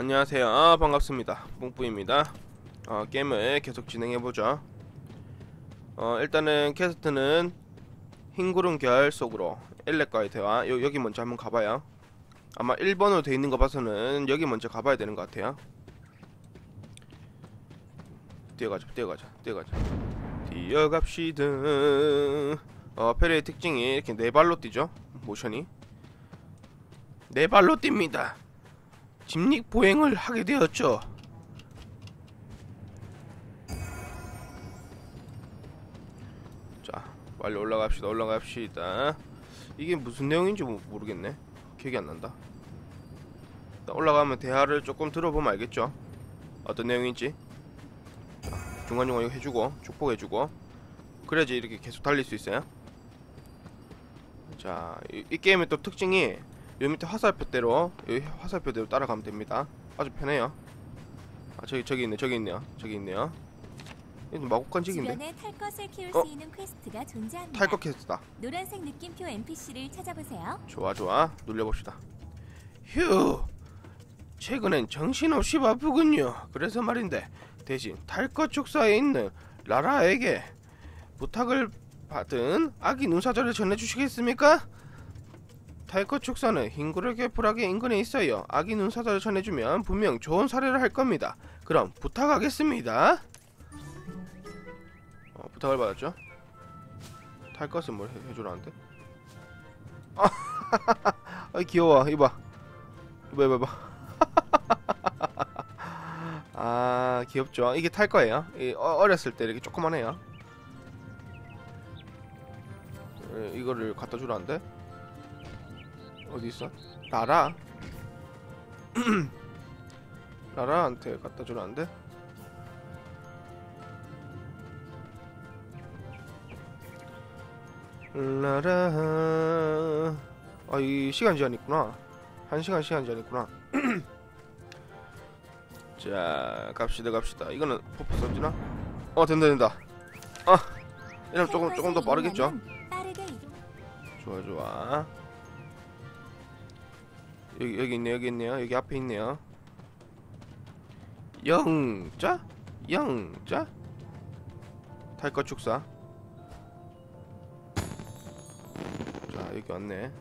안녕하세요. 아, 반갑습니다. 뿡뿌입니다. 어, 게임을 계속 진행해보죠. 어, 일단은 캐스트는 흰구름 계열 속으로 엘렉과의 대화 요, 여기 먼저 한번 가봐요. 아마 1번으로 돼 있는 거 봐서는 여기 먼저 가봐야 되는 것 같아요. 뛰어가자, 뛰어가자, 뛰어가자. 뛰어갑시다. 어, 페레의 특징이 이렇게 네 발로 뛰죠. 모션이. 네 발로 뜁니다. 직립 보행을 하게 되었죠. 자, 빨리 올라갑시다. 올라갑시다. 이게 무슨 내용인지 모- 모르겠네. 기억이 안 난다. 올라가면 대화를 조금 들어보면 알겠죠. 어떤 내용인지. 자, 중간중간 이거 해주고 축복해주고 그래야지 이렇게 계속 달릴 수 있어요. 자, 이, 이 게임의 또 특징이 요 밑에 화살표대로 여기 화살표대로 따라가면 됩니다. 아주 편해요. 아 저기 저기 있네 저기 있네요 저기 있네요. 이거 마곡간직인데 주변에 탈 것을 키울 어? 수 있는 퀘스트가 존재합니다. 탈것 캐스트다. 노란색 느낌표 NPC를 찾아보세요. 좋아 좋아 눌려봅시다. 휴 최근엔 정신없이 바쁘군요. 그래서 말인데 대신 탈것 축사에 있는 라라에게 부탁을 받은 아기 눈사절을 전해주시겠습니까? 탈것 축사는 흰구를 개풀하게 인근에 있어요. 아기 눈사절을 전해주면 분명 좋은 사례를 할 겁니다. 그럼 부탁하겠습니다. 어, 부탁을 받았죠? 탈 것은 뭘 해, 해주라는데? 아 귀여워 이봐 이봐 이봐 이봐 아 귀엽죠 이게 탈 거예요 이, 어, 어렸을 때 이렇게 조그만해요 에, 이거를 갖다 주라는데 어디 있어 라라 라라한테 갖다 주라는데 라라 아, 이 시간 제한 있구나. 한 시간 시간 제한 있구나. 자, 갑시다, 갑시다. 이거는 포포 써지나? 어, 된다, 된다. 아, 이러면 조금 조금 더 빠르겠죠? 좋아, 좋아. 여기 여기 있네, 여기 있네요. 여기 앞에 있네요. 영자? 영자? 탈것 축사. 자, 여기 왔네.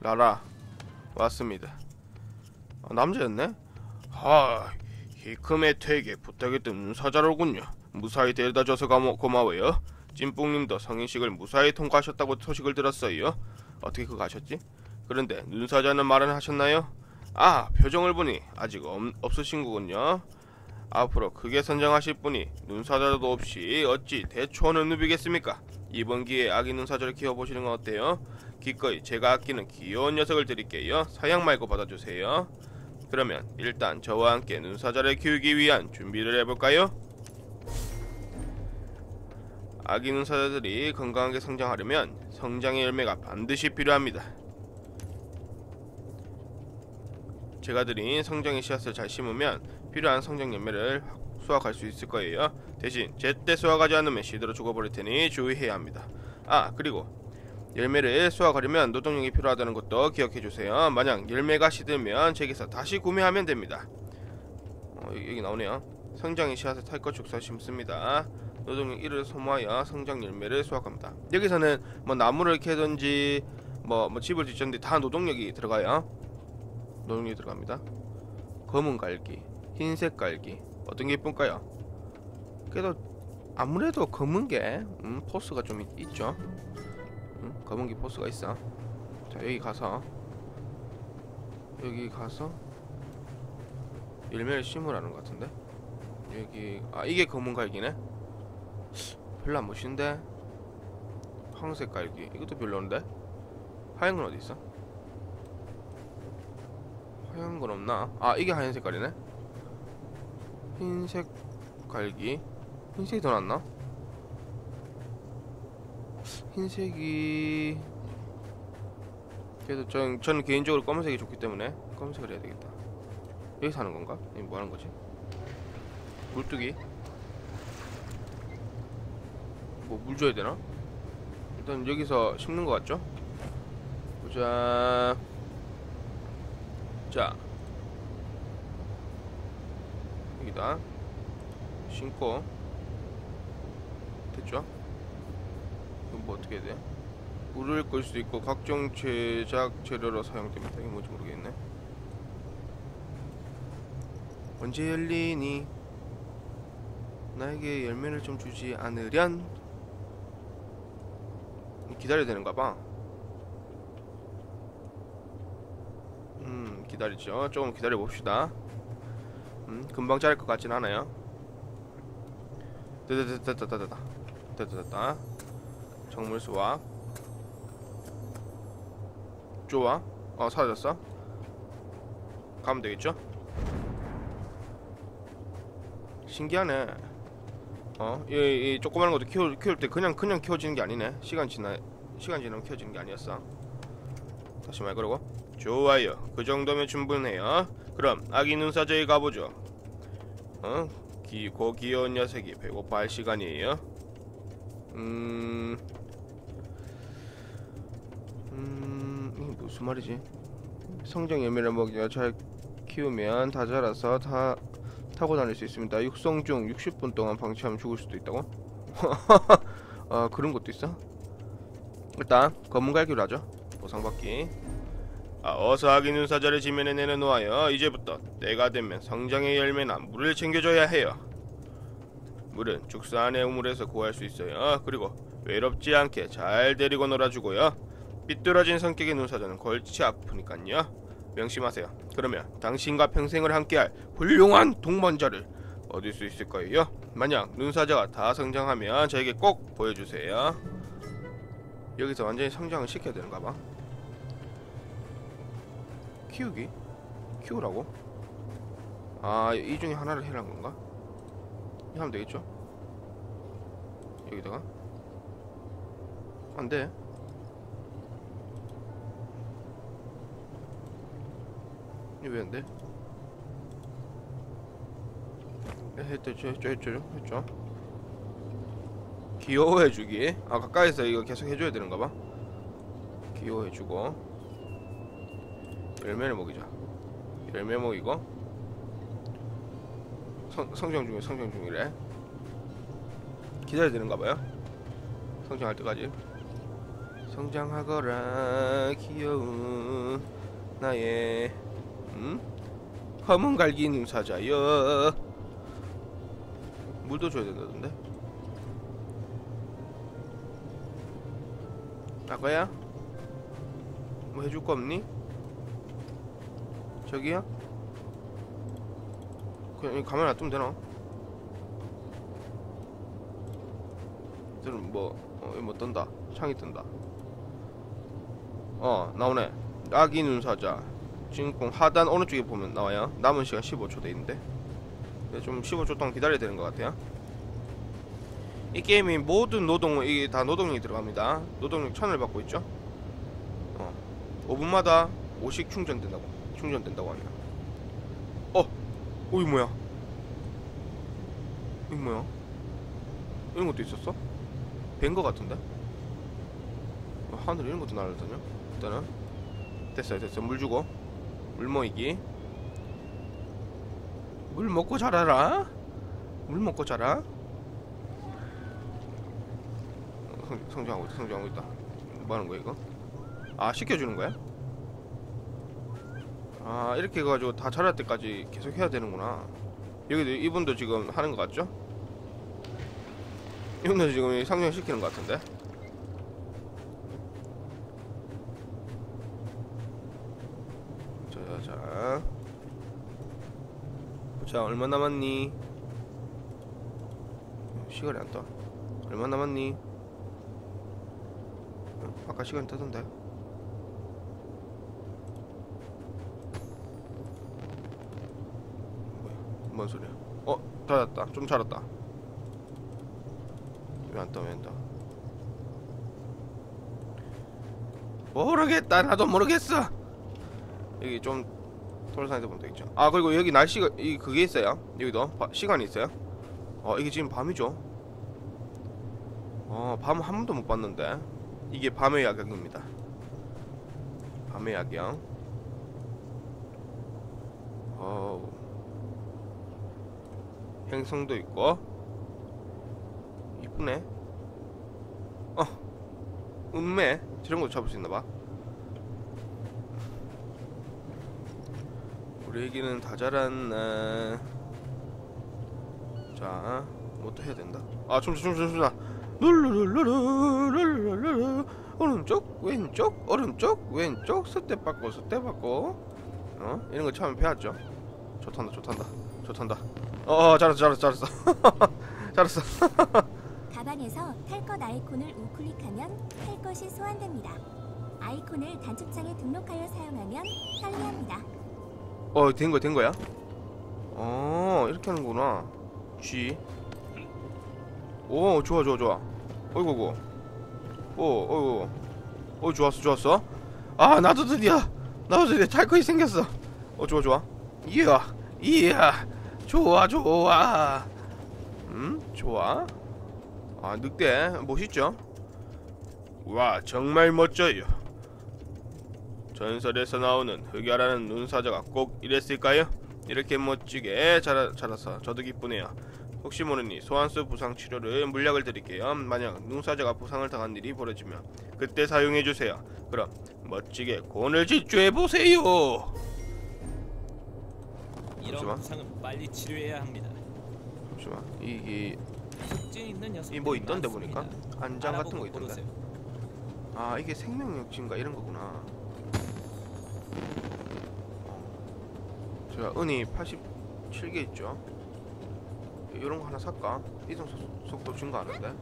라라 왔습니다. 아, 남자였네? 하, 히큼의 퇴에게 부탁했던 사자로군요. 무사히 데려다 줘서 고마, 고마워요. 찐뽕님도 성인식을 무사히 통과하셨다고 소식을 들었어요. 어떻게 그거 아셨지? 그런데 눈사자는 말은 하셨나요? 아, 표정을 보니 아직 없, 없으신 거군요. 앞으로 크게 선정하실 분이 눈사자도 없이 어찌 대초원을 누비겠습니까? 이번 기회에 아기 눈사자를 키워보시는 건 어때요? 기꺼이 제가 아끼는 귀여운 녀석을 드릴게요. 사양 말고 받아주세요. 그러면 일단 저와 함께 눈사자를 키우기 위한 준비를 해볼까요? 아기 눈사자들이 건강하게 성장하려면 성장의 열매가 반드시 필요합니다. 제가 드린 성장의 씨앗을 잘 심으면 필요한 성장 열매를 수확할 수 있을 거예요. 대신 제때 수확하지 않으면 시들어 죽어버릴 테니 주의해야 합니다. 아 그리고 열매를 수확하려면 노동력이 필요하다는 것도 기억해 주세요. 만약 열매가 시들면 제게서 다시 구매하면 됩니다. 어, 여기, 나오네요. 성장의 씨앗을 탈것 축사 심습니다. 노동력 1을 소모하여 성장 열매를 수확합니다. 여기서는 뭐 나무를 캐든지 뭐, 뭐 집을 짓는데 다 노동력이 들어가요. 노동력이 들어갑니다. 검은 갈기, 흰색 갈기 어떤 게 이쁜가요? 그래도 아무래도 검은 게 음, 포스가 좀 있, 있죠. 음, 검은 게 포스가 있어. 자 여기 가서 여기 가서 열매를 심으라는 것 같은데 여기 아 이게 검은 갈기네. 별로 안 멋있는데 황색 갈기 이것도 별로인데 하얀 건 어디 있어? 하얀 건 없나? 아 이게 하얀 색깔이네. 흰색 갈기 흰색이 더 낫나? 흰색이 그래도 전, 저는 개인적으로 검은색이 좋기 때문에 검은색을 해야 되겠다 여기서 하는 건가? 이뭐 하는 거지? 물뜨기 뭐 물 줘야 되나? 일단 여기서 심는 거 같죠? 보자 자 여기다 신고 됐죠? 이거 뭐 어떻게 해야 돼? 불을 끌수 있고 각종 제작 재료로 사용됩니다. 이게 뭔지 모르겠네. 언제 열리니? 나에게 열매를 좀 주지 않으련? 기다려야 되는가 봐. 음, 기다리죠. 조금 기다려 봅시다. 음, 금방 자랄 것 같진 않아요. 됐다 됐다 됐다 됐다 됐다 됐다. 정물 수확. 좋아. 어 사라졌어. 가면 되겠죠? 신기하네. 어, 이, 이 조그마한 것도 키울 키울 때 그냥 그냥 키워지는 게 아니네. 시간 지나 시간 지나면 키워지는 게 아니었어. 다시 말 그러고. 좋아요. 그 정도면 충분해요. 그럼 아기 눈사자에 가보죠. 어? 기 고 귀여운 녀석이 배고파 할 시간이에요. 음. 음, 무슨 말이지? 성장 열매를 먹여 잘 키우면 다 자라서 다 타고 다닐 수 있습니다. 육성 중 60분 동안 방치하면 죽을 수도 있다고? 아 그런 것도 있어? 일단 검은 갈기로 하죠. 보상받기. 아, 어서 아기 눈사자를 지면에 내려놓아요. 이제부터 때가 되면 성장의 열매나 물을 챙겨줘야 해요. 물은 죽사 안의 우물에서 구할 수 있어요. 그리고 외롭지 않게 잘 데리고 놀아주고요. 삐뚤어진 성격의 눈사자는 골치 아프니깐요. 명심하세요. 그러면 당신과 평생을 함께할 훌륭한 동반자를 얻을 수 있을 거예요. 만약 눈사자가 다 성장하면 저에게 꼭 보여주세요. 여기서 완전히 성장을 시켜야 되는가 봐. 키우기? 키우라고? 아, 이 중에 하나를 해라는 건가? 이거 하면 되겠죠? 여기다가 안 돼. 이거 왜안 돼? 네, 했죠, 했죠, 했죠, 했죠. 귀여워해주기. 아 가까이서 이거 계속 해줘야 되는가 봐. 귀여워해주고 열매를 먹이자. 열매 먹이고 성, 성장 중에 성장 중이래. 기다려야 되는가 봐요. 성장할 때까지. 성장하거라 귀여운 나의 음? 검은 갈기 눈사자여 물도 줘야 된다던데 아까야? 뭐 해줄 거 없니? 저기야? 그냥 이 가만히 놔두면 되나? 들은 뭐, 어, 뭐 뜬다. 창이 뜬다. 어, 나오네. 아기 눈사자. 주인공 하단 오른쪽에 보면 나와요. 남은 시간 15초 돼 있는데. 좀 15초 동안 기다려야 되는 것 같아요. 이 게임이 모든 노동 이게 다 노동력이 들어갑니다. 노동력 1000을 받고 있죠. 어, 5분마다 5씩 충전된다고 충전된다고 하네요. 어, 어, 이 뭐야? 이 뭐야? 이런 것도 있었어? 뵌거 같은데? 어, 하늘 이런 것도 날아다녀? 일단은 됐어요, 됐어. 물 주고 물 모이기. 물 먹고 자라라. 물 먹고 자라. 어, 성, 성장하고 있다, 성장하고 있다. 뭐 하는 거야 이거? 아 시켜주는 거야? 아 이렇게 해가지고 다 자랄 때까지 계속 해야 되는구나. 여기도 이분도 지금 하는 것 같죠? 이분도 지금 상장 시키는 것 같은데. 자자 자 얼마 남았니? 시간이 안 떠. 얼마 남았니? 어, 아까 시간 뜨던데. 뭐야? 뭔 소리야? 어, 자랐다. 좀 자랐다. 왜 안 떠? 왜 안 떠? 모르겠다. 나도 모르겠어. 여기 좀 돌산에서 보면 되겠죠. 아 그리고 여기 날씨가 이 그게 있어요. 여기도 바, 시간이 있어요. 어 이게 지금 밤이죠. 어 밤 한 번도 못 봤는데 이게 밤의 야경입니다. 밤의 야경. 행성도 있고. 이쁘네. 어 음매. 저런 거 잡을 수 있나봐. 우리 애기는 다 자랐네. 자뭐 또 해야 된다. 아 춤추 춤추 춤추. 룰루룰루루룰루루루 오른쪽 왼쪽 오른쪽 왼쪽. 스텝 받고 스텝 받고 어? 이런 거 처음에 배웠죠? 좋단다 좋단다 좋단다. 어 잘했어 잘했어 잘했어. 잘했어. 가방에서 탈 것 아이콘을 우클릭하면 탈 것이 소환됩니다. 아이콘을 단축창에 등록하여 사용하면 편리합니다. 어 된 거야 된 거야? 어 이렇게 하는구나. G. 오 좋아 좋아 좋아. 어이구구. 오 어이구. 어 좋았어 좋았어. 아 나도 드디어 나도 드디어 탈 것이 생겼어. 어 좋아 좋아. 이야 이야 좋아 좋아 음 좋아 아 늑대 멋있죠 와 정말 멋져요 전설에서 나오는 흑야라는 눈사자가 꼭 이랬을까요? 이렇게 멋지게 자라, 자라서 저도 기쁘네요. 혹시 모르니 소환수 부상 치료를 물약을 드릴게요. 만약 눈사자가 부상을 당한 일이 벌어지면 그때 사용해 주세요. 그럼 멋지게 곤을 질주해 보세요. 이런 잠시만. 부상은 빨리 치료해야 합니다. 잠시만 이게 특징 있는 녀석들이 이뭐 있던데 많습니다. 보니까 안장 같은 거 알아보고 있던데. 고르세요. 아 이게 생명력진가 이런 거구나. 제가 은이 87개 있죠. 이런 거 하나 살까? 이동 속- 속도 증가하는데.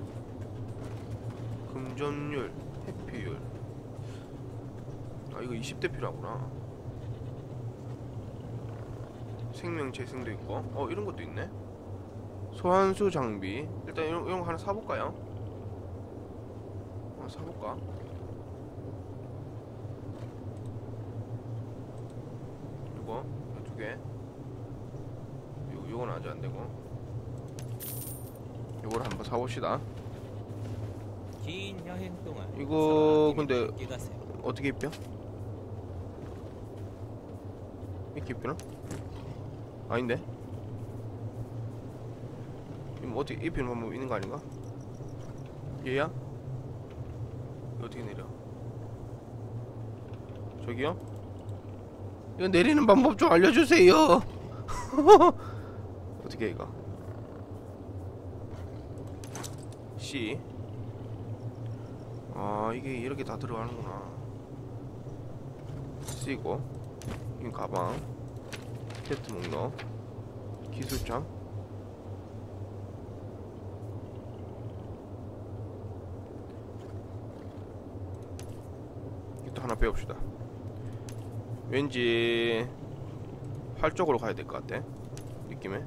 금전율, 회피율. 아 이거 20대 필요하구나. 생명 재생도 있고, 어 이런 것도 있네. 소환수 장비. 일단 이런, 이런 거 하나 사볼까요? 어, 사볼까? 이거 두 개. 요 요건 아직 안 되고. 요걸 한번 사봅시다. 긴 여행 동안 이거 근데-. 어떻게 입혀? 이렇게 입히나? 아닌데? 이거 뭐 어떻게 입히는 방법 있는 거 아닌가? 얘야? 이거 어떻게 내려? 저기요? 이거 내리는 방법 좀 알려주세요. 어떻게 해, 이거? C. 아 이게 이렇게 다 들어가는구나. 쓰고 이 가방, 세트 목록, 기술장. 이것도 하나 배웁시다. 왠지 활 쪽으로 가야 될 것 같아. 느낌에.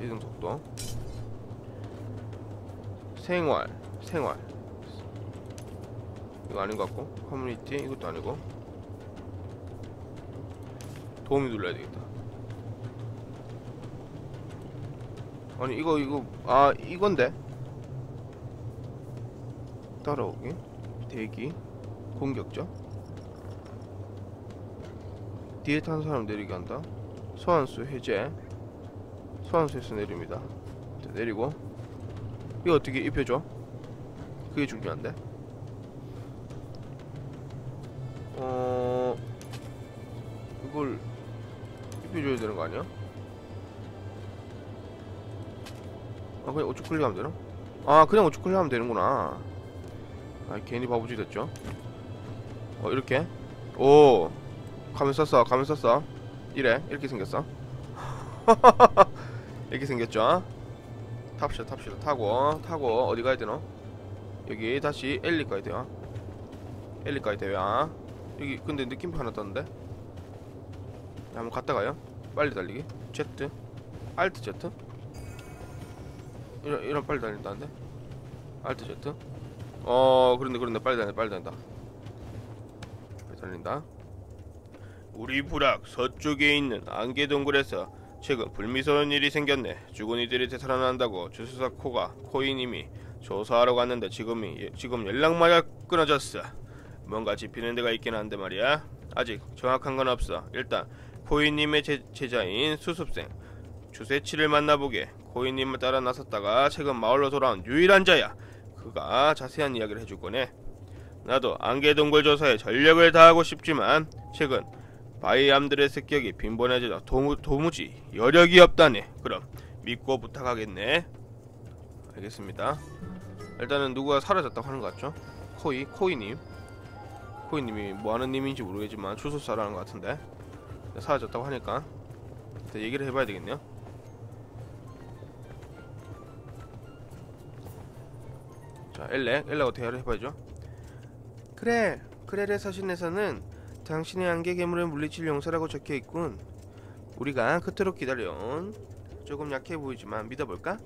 이동 속도. 생활, 생활. 이거 아닌 것 같고 커뮤니티 이것도 아니고 도움이 눌러야 되겠다. 아니 이거 이거 아 이건데? 따라오기? 대기? 공격자? 뒤에 탄 사람 내리게 한다. 소환수 해제. 소환수에서 내립니다. 자, 내리고. 이거 어떻게 입혀줘 그게 중요한데? 어 이걸 입혀줘야 되는 거 아니야? 아 그냥 우측 클릭하면 되나? 아 그냥 우측 클릭하면 되는구나. 아 괜히 바보짓 됐죠? 어 이렇게? 오 가면 썼어 가면 썼어. 이래 이렇게 생겼어. 이렇게 생겼죠? 탑시다 탑시다. 타고 타고. 어디 가야 되노? 여기 다시 엘리 가야 돼요. 엘리 가야 돼요. 여기 근데 느낌표 하나 떴는데? 야, 한번 갔다 가요. 빨리 달리기. Z Alt Z. 이런 이런 빨리 달린다는데? Alt Z. 어 그런데 그런데 빨리 달린다 빨리 달린다. 빨리 달린다. 우리 부락 서쪽에 있는 안개 동굴에서 최근 불미스러운 일이 생겼네. 죽은 이들이 되살아난다고 주수사 코가 코이님이 조사하러 갔는데 지금이 지금 연락마저 끊어졌어. 뭔가 짚히는 데가 있긴 한데 말이야. 아직 정확한 건 없어. 일단 코이님의 제, 제자인 수습생 주세치를 만나보게 코이님을 따라 나섰다가 최근 마을로 돌아온 유일한 자야. 그가 자세한 이야기를 해줄 거네. 나도 안개동굴 조사에 전력을 다하고 싶지만 최근 바이암들의 습격이 빈번해져 도무, 도무지 여력이 없다네. 그럼 믿고 부탁하겠네. 알겠습니다. 일단은 누가 사라졌다고 하는 것 같죠? 코이 코이님? 코이님이 뭐하는 님인지 모르겠지만 추수사라는 것 같은데 사라졌다고 하니까. 일단 얘기를 해봐야 되겠네요. 자 엘레 엘레가 대화를 해봐야죠. 그래 그렐의 서신에서는 당신의 안개 괴물을 물리칠 용서라고 적혀있군. 우리가 그토록 기다려온 조금 약해 보이지만 믿어볼까?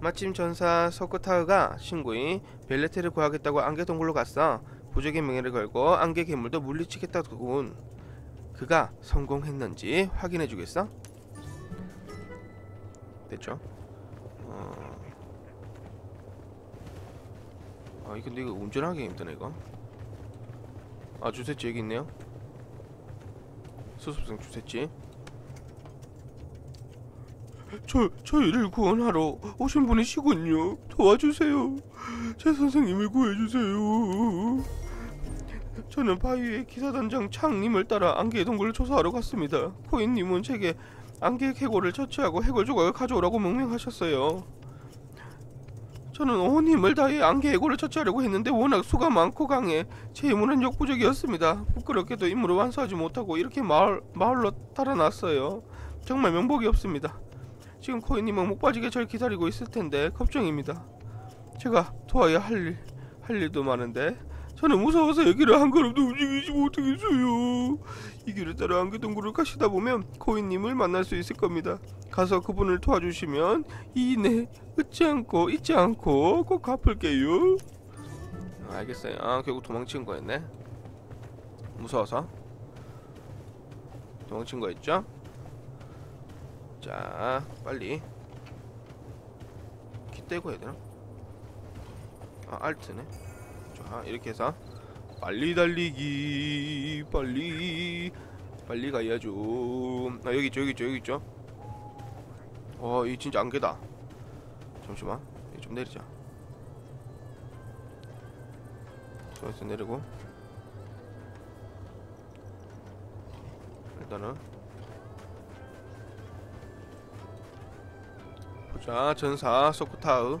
마침 전사 서코타흐가 신고인 벨레테를 구하겠다고 안개 동굴로 갔어. 부적의 명예를 걸고 안개 괴물도 물리치겠다군 그가 성공했는지 확인해 주겠어? 됐죠? 어... 아이 근데 이거 운전하기 힘드네 이거. 아 주세치 여기 있네요. 수습생 주세치. 저, 저희를 구원하러 오신 분이시군요. 도와주세요. 제 선생님을 구해주세요 저는 바위의 기사단장 창님을 따라 안개의 동굴을 조사하러 갔습니다 코인님은 제게 안개의 해골을 처치하고 해골 조각을 가져오라고 명령하셨어요 저는 온 힘을 다해 안개 해골을 처치하려고 했는데 워낙 수가 많고 강해 제 힘은 역부족이었습니다. 부끄럽게도 임무를 완수하지 못하고 이렇게 마을, 마을로 달아났어요. 정말 명복이 없습니다. 지금 코인님은 목 빠지게 절 기다리고 있을 텐데 걱정입니다. 제가 도와야 할 일, 할 일도 많은데 저는 무서워서 여기를 한 걸음도 움직이지 못하겠어요. 이 길을 따라 안개동굴을 가시다 보면 코인님을 만날 수 있을 겁니다. 가서 그분을 도와주시면 이내 잊지 않고 잊지 않고 꼭 갚을게요. 아, 알겠어요. 아, 결국 도망친 거였네. 무서워서 도망친 거였죠? 자, 빨리 키 떼고 해야 되나? 아, 알트네. 자, 이렇게 해서 빨리 달리기, 빨리 빨리 가야죠. 아, 여기 있죠, 여기 있죠, 여기 있죠. 어, 이 진짜 안개다. 잠시만, 이거 좀 내리자. 저기서 내리고 일단은 보자 전사 소쿠타우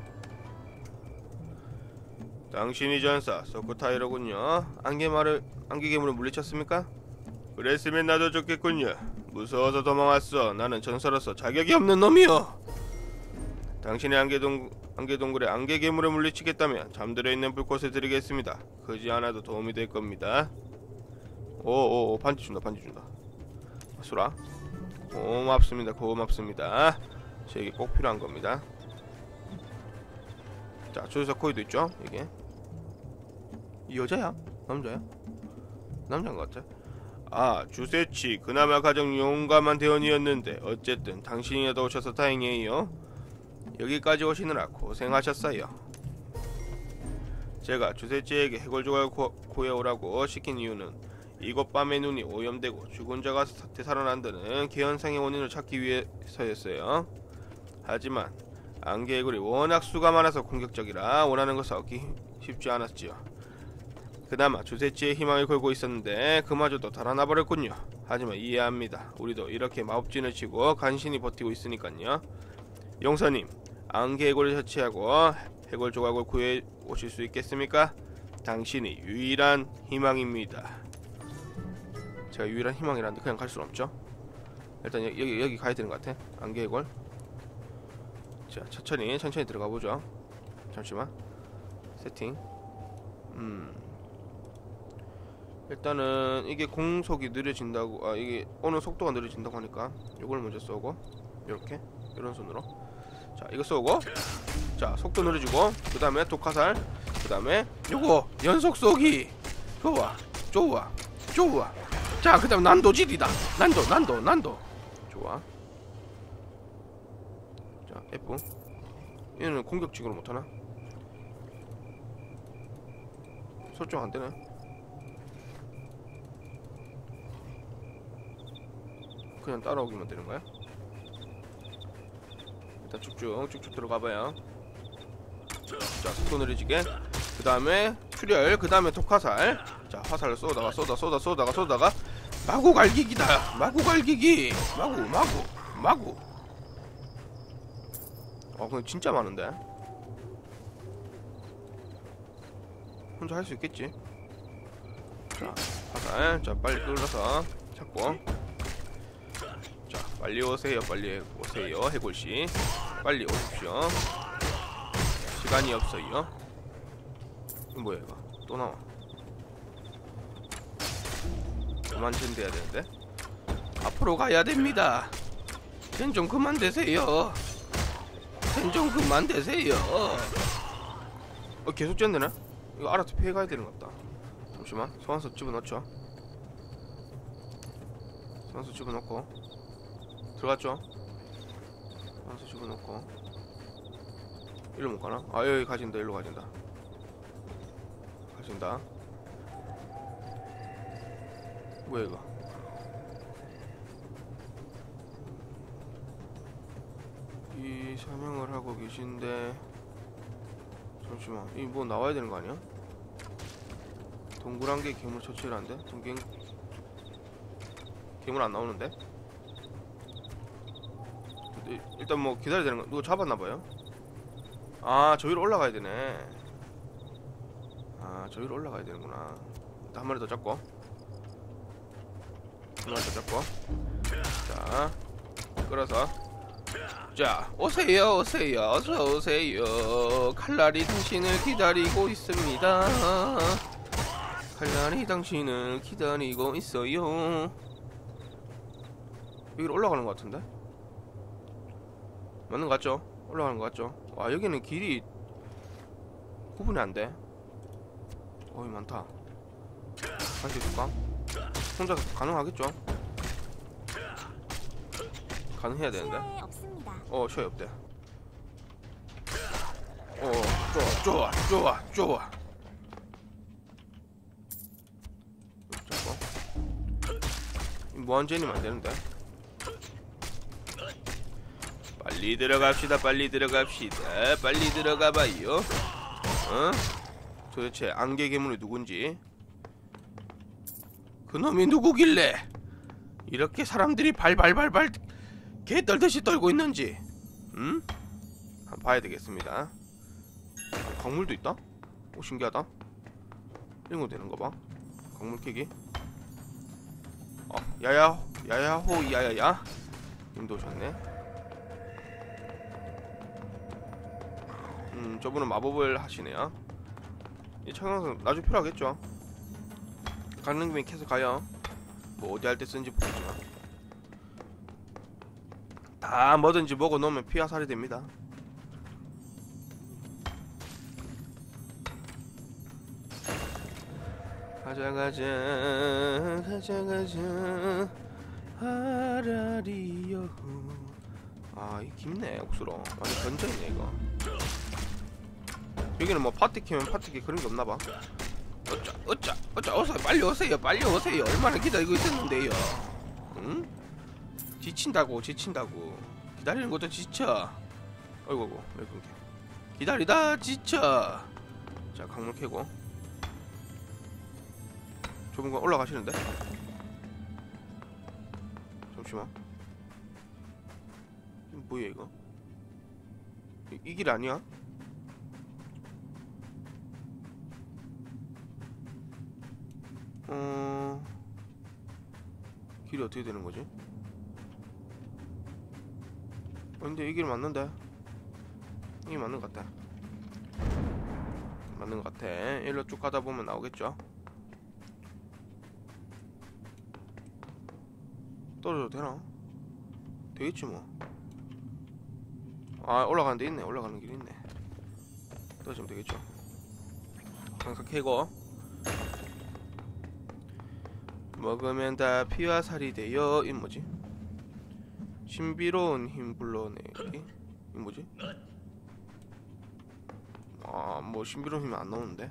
당신이 전사 소쿠타이로군요. 안개마를 안개괴물을 물리쳤습니까? 그랬으면 나도 좋겠군요. 무서워서 도망왔어. 나는 전사로서 자격이 없는 놈이요 당신의 안개동, 안개동굴에 안개괴물을 물리치겠다면 잠들어 있는 불꽃을 드리겠습니다. 그지 않아도 도움이 될 겁니다. 오오오 반지 준다 반지 준다. 수라. 고맙습니다 고맙습니다. 저에게 꼭 필요한 겁니다. 자 조수사 코이도 있죠? 이게 이 여자야? 남자야? 남자인 것 같아. 아 주세치. 그나마 가장 용감한 대원이었는데 어쨌든 당신이라도 오셔서 다행이에요. 여기까지 오시느라 고생하셨어요. 제가 주세치에게 해골조각을 구- 구해오라고 시킨 이유는 이곳 밤의 눈이 오염되고 죽은 자가 사태 살아난다는 개현상의 원인을 찾기 위해서였어요. 하지만 안개해골이 워낙 수가 많아서 공격적이라 원하는 것을 얻기 쉽지 않았지요 그나마 주세치의 희망을 걸고 있었는데 그마저도 달아나 버렸군요. 하지만 이해합니다. 우리도 이렇게 마법진을 치고 간신히 버티고 있으니까요. 용사님, 안개해골을 처치하고 해골 조각을 구해 오실 수 있겠습니까? 당신이 유일한 희망입니다. 제가 유일한 희망이라는데 그냥 갈 수는 없죠. 일단 여, 여기 여기 가야 되는 것 같아. 안개해골. 자, 천천히 천천히 들어가 보죠. 잠시만. 세팅. 음. 일단은 이게 공속이 느려진다고 아 이게 어느 속도가 느려진다고 하니까 이걸 먼저 쏘고 이렇게 이런 손으로. 자 이거 쏘고 자 속도 느려지고 그 다음에 독화살 그 다음에 요거 연속 쏘기. 좋아 좋아 좋아. 자 그 다음 난도 지리다. 난도 난도 난도. 좋아. 자 F. 얘는 공격직으로 못하나? 설정 안되네 그냥 따라오기만 되는 거야? 일단 쭉쭉 쭉쭉 들어가봐요. 자 속도 느려지게. 그 다음에 출혈. 그 다음에 독화살. 자 화살을 쏘다가 쏘다 쏘다 쏘다가 쏘다가 마구 갈기기다. 마구 갈기기. 마구 마구 마구. 어 근데 진짜 많은데. 혼자 할 수 있겠지. 자 화살. 자 빨리 끌어서 잡고. 자 빨리 오세요 빨리 오세요 해골씨. 빨리 오십시오. 시간이 없어요. 이거 뭐야 이거? 또 나와. 그만 젠돼야 되는데? 앞으로 가야 됩니다. 젠좀 그만 되세요. 젠좀 그만 되세요. 어 계속 젠되네 이거 알아서 피해가야 되는 것 같다. 잠시만. 소환수 집어넣죠. 소환수 집어넣고 들어갔죠? 와서 집어넣고 일로 못 가나? 아 여기 가진다 일로 가진다 가진다 뭐야 이거 이 사명을 하고 계신데 잠시만 이 뭐 나와야 되는 거 아니야? 동그란 게 괴물 처치라는데? 동갱 괴물 안 나오는데? 일- 일단 뭐 기다려야 되는 거 누가 잡았나 봐요. 아 저기로 올라가야 되네. 아 저기로 올라가야 되는구나. 일단 한 마리 더 잡고 한 마리 더 잡고 자 끌어서 자 오세요 오세요 어서 오세요 칼날이 당신을 기다리고 있습니다. 칼날이 당신을 기다리고 있어요. 여기로 올라가는 것 같은데? 맞는 거 같죠? 올라가는 거 같죠? 와 여기는 길이 구분이 안 돼. 어이 많다. 할 수 있을까? 혼자 가능하겠죠? 가능해야 되는데. 어 시야 없대. 어 좋아 좋아 좋아 좋아. 잡고. 무한제니면 안 되는데. 빨리 들어갑시다. 빨리 들어갑시다. 빨리 들어가봐요. 어? 도대체 안개 괴물이 누군지. 그놈이 누구길래 이렇게 사람들이 발발발발 개 떨듯이 떨고 있는지. 응? 한번 봐야 되겠습니다. 광물도 있다? 오 신기하다. 이런 거 되는 거 봐. 광물 캐기. 어 야야 야야호 야야야. 님도 오셨네. 음 저분은 마법을 하시네요. 이 청양선 나중에 필요하겠죠. 가는 김에 계속 가요. 뭐 어디 할 때 쓰는지 모르지만 다 뭐든지 먹어 놓으면 피와 살이 됩니다. 가자 가자 가자 가자 하라리요 아이 깊네 옥수로 완전 던져있네 이거 여기는 뭐 파티 키면 파티 키 그런 게 없나 봐. 어쩌 어쩌 어쩌 어서 빨리 오세요 빨리 오세요. 얼마나 기다리고 있었는데요. 응? 지친다고 지친다고. 기다리는 것도 지쳐. 어이구 어이구 왜 끊겨. 기다리다 지쳐. 자 강물 캐고. 좁은 거 올라가시는데? 잠시만. 뭐야 이거? 이 길 아니야? 어. 길이 어떻게 되는 거지? 어, 근데 이 길 맞는데? 이게 맞는 것 같아. 맞는 것 같아. 일로 쭉 가다 보면 나오겠죠? 떨어져도 되나? 되겠지 뭐아 올라가는 데 있네. 올라가는 길 있네. 떨어지면 되겠죠? 항상 캐고 먹으면 다 피와 살이 되어 이 뭐지? 신비로운 힘 불러내기 이 뭐지? 아 뭐 신비로운 힘이 안 나오는데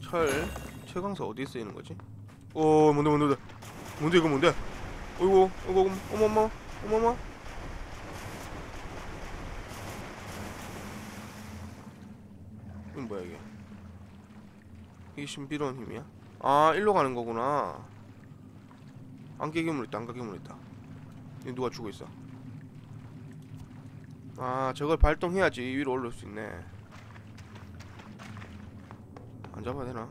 철 최강사 어디에 쓰이는 거지? 어 뭔데 뭔데 뭔데 뭔데 이거 뭔데 어이구 어이구 어머머 어머머 이건 뭐야 이게 이게 신비로운 힘이야? 아 일로 가는 거구나 안개 괴물 있다 안개 괴물 있다 이 누가 죽어 있어 아 저걸 발동해야지 위로 올릴 수 있네 안 잡아야 되나?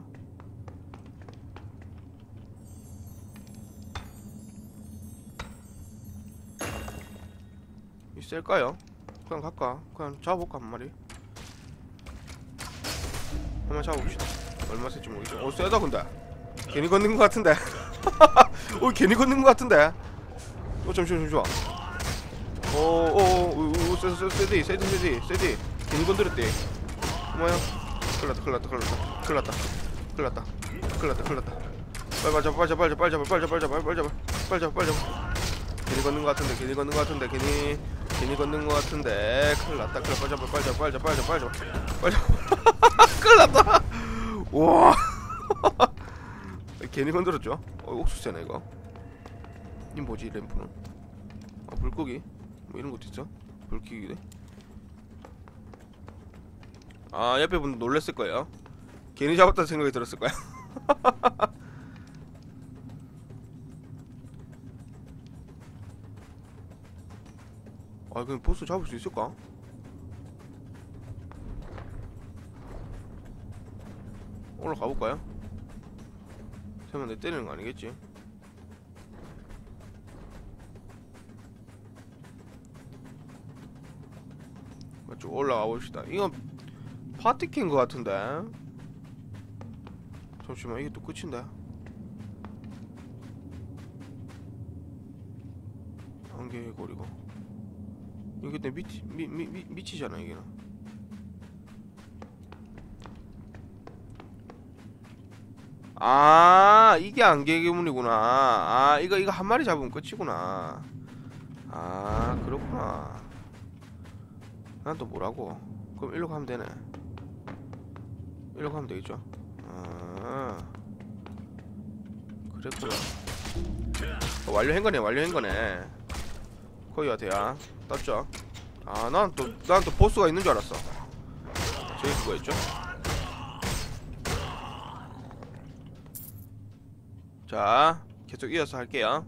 이 셀까요? 그냥 갈까? 그냥 잡아볼까 한 마리? 한번 잡아봅시다 얼마 쓸지 모르겠어 어 세다 근데 괜히 걷는 것 같은데 어 괜히 걷는 것 같은데 어 잠시만 잠시만 어어어 세디 세디 세디 세디 괜히 건드렸대 뭐야 큰일났다 큰일났다 큰일났다 큰일났다 큰일났다 큰일났다 큰일났다 빨리 잡아 빨리 잡아 빨리 잡아 빨리 잡아 빨리 잡아 빨리 잡아 빨리 잡아 빨리 잡아 괜히 걷는 것 같은데 괜히 걷는 것 같은데 괜히 괜히 걷는 것 같은데 큰일 빨리 잡아 빨리 잡아 빨리 잡아 빨리 잡아 빨리 잡아 빨리 잡아 큰일 났다 와. 괜히 건드렸죠? 어 옥수수네 이거. 이 뭐지 이 램프는? 아 불고기? 뭐 이런 것도 있어? 불키기네 아 옆에 분 놀랬을 거예요. 괜히 잡았다는 생각이 들었을 거야. 아 그럼 보스 잡을 수 있을까? 올라가 볼까요? 설마 내 때리는 거 아니겠지? 쭉 올라가 봅시다. 이건 파티키인 것 같은데. 잠시만 이게 또 끝인데. 안개 고리고. 이게 내 미치 미, 미, 미, 미치잖아 이게는. 아 이게 안개 괴물이구나. 아 이거 이거 한 마리 잡으면 끝이구나. 아 그렇구나. 난 또 뭐라고? 그럼 일로 가면 되네. 일로 가면 되겠죠? 아 그랬구나. 어, 완료한 거네 완료한 거네. 거의 어때야? 땄죠? 아난 또 난 또 보스가 있는 줄 알았어. 저기 그거 있죠? 자 계속 이어서 할게요.